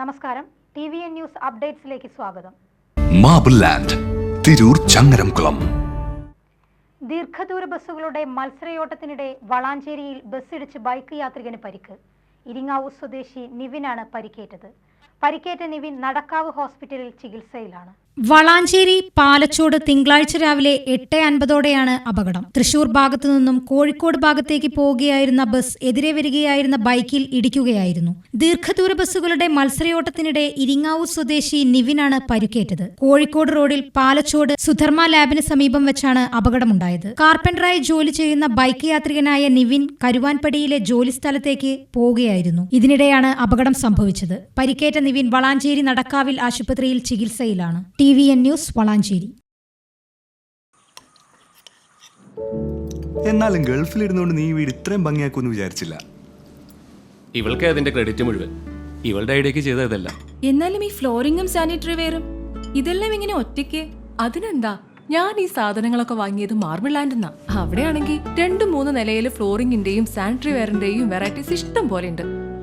നമസ്കാരം. T V N news അപ്ഡേറ്റ്സിലേക്ക് സ്വാഗതം. Marble land Tirur Changaramkulam. ദീർഘദൂര ബസ്സുകളുടെ മത്സരയോട്ടത്തിനിടെ വളാഞ്ചേരിയിൽ ബസ്സിടിച്ച് ബൈക്ക് യാത്രികന് പരിക്ക്. ഇരിങ്ങാവൂർ സ്വദേശി നിവിനാണ് പരിക്കേറ്റത്. പരിക്കേറ്റ നിവിൻ നടക്കാവ് ഹോസ്പിറ്റലിൽ ചികിത്സയിലാണ്. വളാഞ്ചേരി പാലച്ചോട് തിങ്കളാഴ്ച രാവിലെ എട്ട് അൻപതോടെയാണ് അപകടം. തൃശൂർ ഭാഗത്തു നിന്നും കോഴിക്കോട് ഭാഗത്തേക്ക് പോവുകയായിരുന്ന ബസ് എതിരെ വരികയായിരുന്ന ബൈക്കിൽ ഇടിക്കുകയായിരുന്നു. ദീർഘദൂര ബസ്സുകളുടെ മത്സരയോട്ടത്തിനിടെ ഇരിങ്ങാവൂർ സ്വദേശി നിവിനാണ് പരിക്കേറ്റത്. കോഴിക്കോട് റോഡിൽ പാലച്ചോട് സുധർമ്മ ലാബിന് സമീപം വെച്ചാണ് അപകടമുണ്ടായത്. കാർപ്പന്ററായി ജോലി ചെയ്യുന്ന ബൈക്ക് യാത്രികനായ നിവിൻ കരുവാൻപടിയിലെ ജോലി സ്ഥലത്തേക്ക് പോവുകയായിരുന്നു. ഇതിനിടെയാണ് അപകടം സംഭവിച്ചത്. പരിക്കേറ്റ നിവിൻ വളാഞ്ചേരി നടക്കാവിൽ ആശുപത്രിയിൽ ചികിത്സയിലാണ്. T V N news Valanchery. എന്നാലും ഗൾഫിലിരുന്നുകൊണ്ട് നീ വീട് ഇത്രയും ഭംഗിയാക്കുമെന്ന് വിചാരിച്ചില്ല. ഇവൾക്ക് അതിന്റെ ക്രെഡിറ്റ് മുഴുവൻ. ഇവളുടെ ഐഡിയക്ക് ചെയ്ത ഇതല്ല. എന്നാലും ഈ ഫ്ലോറിംഗും സാനിറ്ററി വെയറും ഇതെല്ലാം ഇങ്ങനെ ഒറ്റയ്ക്ക്? അതിനെന്താ? ഞാൻ ഈ സാധനങ്ങളൊക്കെ വാങ്ങിയത് മാർബിൾ ലാൻഡെന്നാ അവിടെയാണെങ്കിൽ രണ്ടു മൂന്ന് നിലയിൽ ഫ്ലോറിങ്ങിന്റെയും സാനിറ്ററി വെയറിന്റെയും വെറൈറ്റീസ് ഇഷ്ടം പോലെ ഉണ്ട്.